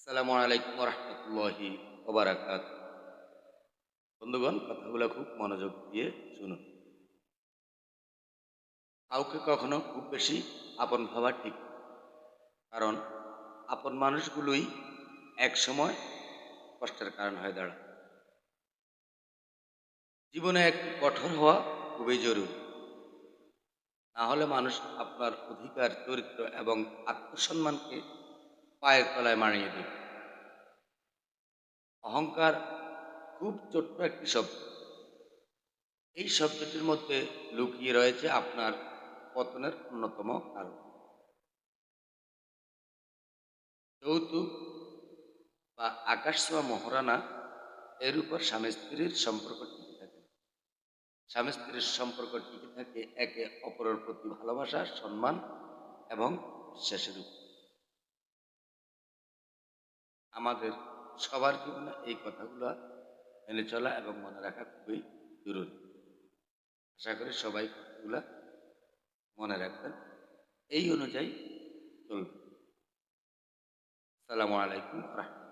আসসালামু আলাইকুম রহমতুল্লাহি ওবরাকাত বন্ধুগণ, কথাগুলো খুব মনোযোগ দিয়ে শুনুন। কাউকে কখনো খুব বেশি আপন ভাবা ঠিক কারণ আপন মানুষগুলোই এক সময় কষ্টের কারণ হয়ে দাঁড়ায়। জীবনে এক কঠোর হওয়া খুবই জরুরি। না হলে মানুষ আপনার অধিকার, চরিত্র এবং আত্মসম্মানকে পায়ের তলায় মারিয়ে দেবে অহংকার খুব ছোট্ট একটি শব্দ। এই শব্দটির মধ্যে লুকিয়ে রয়েছে আপনার পতনের অন্যতম কারণ। যৌতুক বা আকাশ ছোঁয়া মহারানা এর উপর স্বামী স্ত্রীর সম্পর্ক টিকে থাকে। স্বামী স্ত্রীর সম্পর্ক টিকে থাকে একে অপরের প্রতি ভালোবাসা, সম্মান এবং শেষের উপর। আমাদের সবার জীবনে এই কথাগুলো মেনে চলা এবং মনে রাখা খুবই জরুরি। আশা করি সবাই কথাগুলো মনে রাখবেন। এই অনুযায়ী চলবে। আসসালামু আলাইকুম রহমতুল্লাহ।